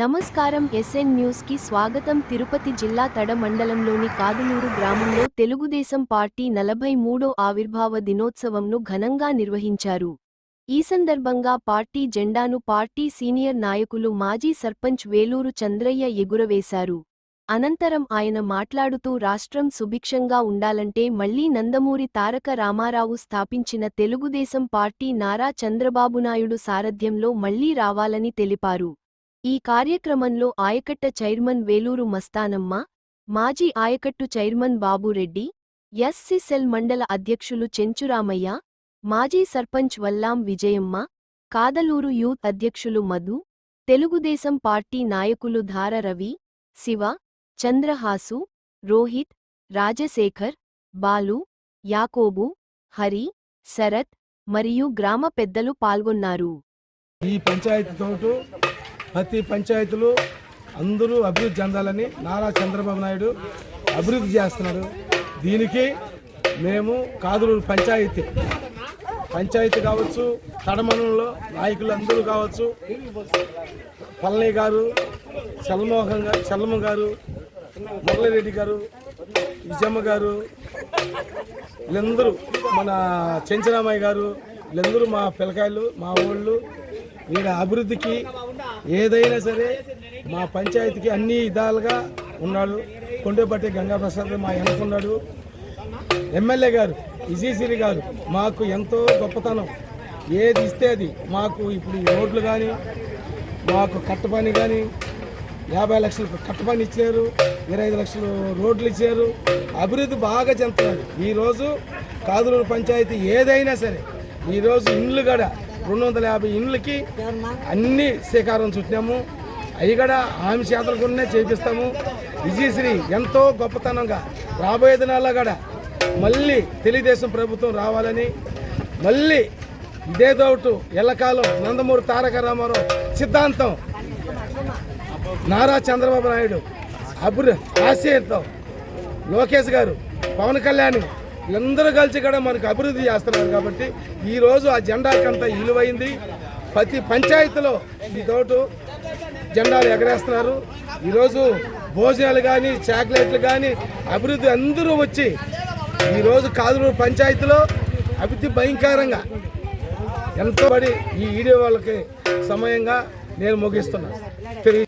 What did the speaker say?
నమస్కారం ఎస్ఎన్ న్యూస్కి స్వాగతం. తిరుపతి జిల్లా తడ మండలంలోని కాదులూరు గ్రామంలో తెలుగుదేశం పార్టీ నలభై మూడో ఆవిర్భావ దినోత్సవంను ఘనంగా నిర్వహించారు. ఈ సందర్భంగా పార్టీ జెండాను పార్టీ సీనియర్ నాయకులు మాజీ సర్పంచ్ వేలూరు చంద్రయ్య ఎగురవేశారు. అనంతరం ఆయన మాట్లాడుతూ రాష్ట్రం సుభిక్షంగా ఉండాలంటే మళ్ళీ నందమూరి తారక రామారావు స్థాపించిన తెలుగుదేశం పార్టీ నారా చంద్రబాబునాయుడు సారథ్యంలో మళ్ళీ రావాలని తెలిపారు. ఈ కార్యక్రమంలో ఆయకట్ట చైర్మన్ వేలూరు మస్తానమ్మ మాజీ ఆయకట్టు చైర్మన్ బాబురెడ్డి ఎస్సిసెల్ మండల అధ్యక్షులు చెంచురామయ్య మాజీ సర్పంచ్ వల్లాం విజయమ్మ కాదలూరు యూత్ అధ్యక్షులు మధు తెలుగుదేశం పార్టీ నాయకులు ధార రవి శివ చంద్రహాసు రోహిత్ రాజశేఖర్ బాలు యాకోబు హరి శరత్ మరియు గ్రామ పెద్దలు పాల్గొన్నారు. ఈ పంచాయతీతో ప్రతి పంచాయతీలు అందరూ అభివృద్ధి చెందాలని నారా చంద్రబాబు నాయుడు అభివృద్ధి చేస్తున్నారు. దీనికి మేము కాదులూరు పంచాయతీ. పంచాయతీ కావచ్చు తడమనంలో నాయకులు అందరూ కావచ్చు పల్లయ్య గారు చల్మోహన్ గారు చల్లమ్మ గారు మురళిరెడ్డి గారు విజయమ్మ గారు వీళ్ళందరూ మన చెంచరామయ్య గారు వీళ్ళందరూ మా పిల్లకాయలు మా ఊళ్ళు ఈడ అభివృద్ధికి ఏదైనా సరే మా పంచాయతీకి అన్ని విధాలుగా ఉన్నాడు. కొండేపట్టి గంగాప్రసాద్ మా వెనకున్నాడు ఎమ్మెల్యే గారు విజయశ్రీ గారు మాకు ఎంతో గొప్పతనం. ఏది ఇస్తే అది. మాకు ఇప్పుడు ఈ రోడ్లు కానీ మాకు కట్టపని కానీ యాభై లక్షలు కట్టపని ఇచ్చారు ఇరవై ఐదు లక్షలు రోడ్లు ఇచ్చారు. అభివృద్ధి బాగా చెందుతున్నారు ఈరోజు కాదులూరు పంచాయతీ ఏదైనా సరే ఈరోజు ఇండ్లు కూడా రెండు వందల యాభై ఇండ్లకి అన్ని శ్రీకారం చుట్టినాము. అవి కూడా ఆమె చేతలు కొన్నే చేపిస్తాము. విజయశ్రీ ఎంతో గొప్పతనంగా రాబోయే దినాల్లో కూడా మళ్ళీ తెలుగుదేశం ప్రభుత్వం రావాలని మళ్ళీ ఇదే దోటు ఎల్లకాలం నందమూరి తారక రామారావు సిద్ధాంతం నారా చంద్రబాబు నాయుడు అభివృ ఆశయంతో లోకేష్ గారు పవన్ కళ్యాణ్ వీళ్ళందరూ కలిసి కూడా మనకు అభివృద్ధి చేస్తున్నారు కాబట్టి ఈరోజు ఆ జెండాకంత విలువైంది ప్రతి పంచాయతీలో ఈ తోటు జెండాలు ఎగరేస్తున్నారు. ఈరోజు భోజనాలు కానీ చాక్లెట్లు కానీ అభివృద్ధి అందరూ వచ్చి ఈరోజు కాదులూరు పంచాయతీలో అభివృద్ధి భయంకరంగా ఎంతో పడి ఈ వీడియో వాళ్ళకి సమయంగా నేను ముగిస్తున్నాను.